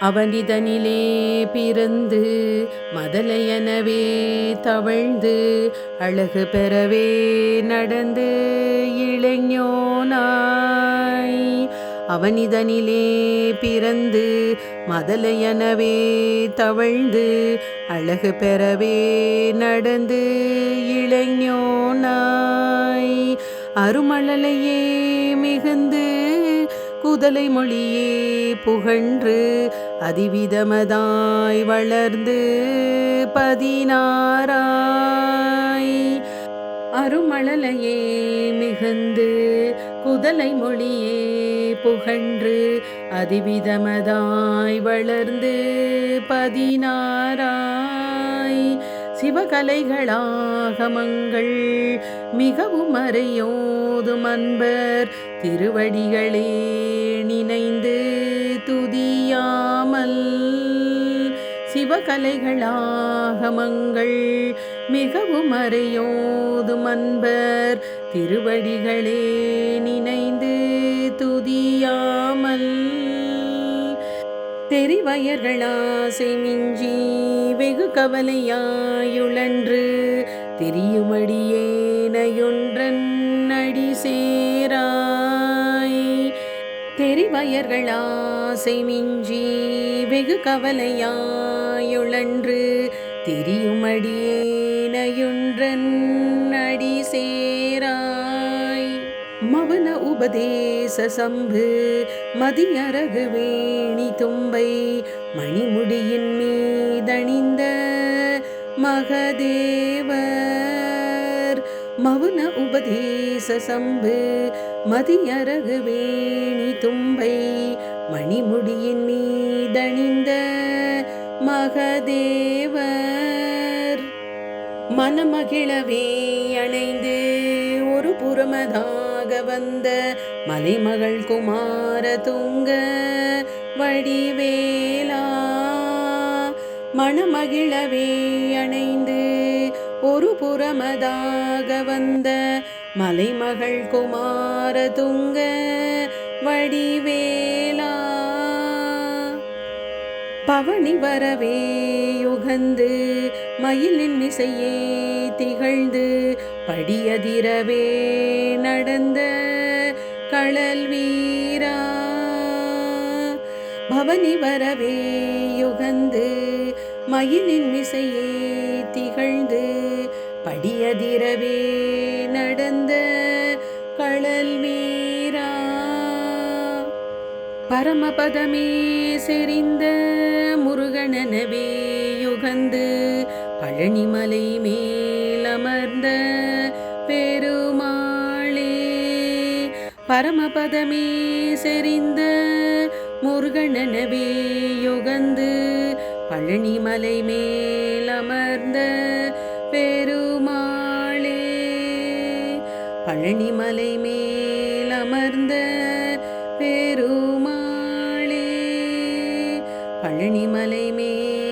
அவனிதனிலே பிறந்து மதலையனவே தவழ்ந்து அழகு பெறவே நடந்து இளைஞனாய். அவனிதனிலே பிறந்து மதலையனவே தவழ்ந்து அழகு பெறவே நடந்து இளைஞனாய். அருமழலையே புதலை மொழியே புகன்று அதிவிதமதாய் வளர்ந்து பதினாராய் அருமழலையே மிகுந்து குதலை மொழியே புகன்று அதிவிதமதாய் வளர்ந்து பதினாராய் சிவகலைகளாகமங்கள். மிகவும் அறையோதும் அன்பர் திருவடிகளே நினைந்து துதியாமல். சிவகலைகளாகமங்கள் மிகவும் அறையோதும் அன்பர் திருவடிகளே நினைந்து துதியாமல். தெரிவயர்களாசை மிஞ்சி வெகு கவலையாயுழன்று தெரியுமடியேனையொன்றன் அடி சேராய் தெரிவயர்களாசை மிஞ்சி வெகு கவலையாயுழன்று தெரியுமடியேனையொன்றன் மவன சம்பு மதியரகு வேணி தும்பை மணிமுடியின் மீதணிந்த மகதேவர். மவுன உபதேச சம்பு மதியரகு வேணி தும்பை மணிமுடியின் மீதணிந்த மகதேவர். மனமகிழவே அணைந்து ஒரு புறமதாக வந்த மலைமகள் குமார துங்க வடிவேலா. மணமகிழவே அணைந்து ஒரு புறமதாக வந்த மலைமகள் குமார துங்க வடிவேலா. பவனி வரவே யுகந்து மயிலின் இசையே திகழ்ந்து படியதிரவே கலந்த களல் வீரா. பவனி வரவே யுகந்து மயிலின் மிசையே திகழ்ந்து படியதிரவே நடந்த கடல் வீரா. பரமபதமே செறிந்த முருகனனவே யுகந்து பழனிமலை மேலமர்ந்த பரமபதமே செறிந்த முருகனவே யுகந்து பழனி மலை மேல் அமர்ந்த பெருமாளே. பழனி மலை மேல் அமர்ந்த பெருமாளே. பழனி மலை மேல்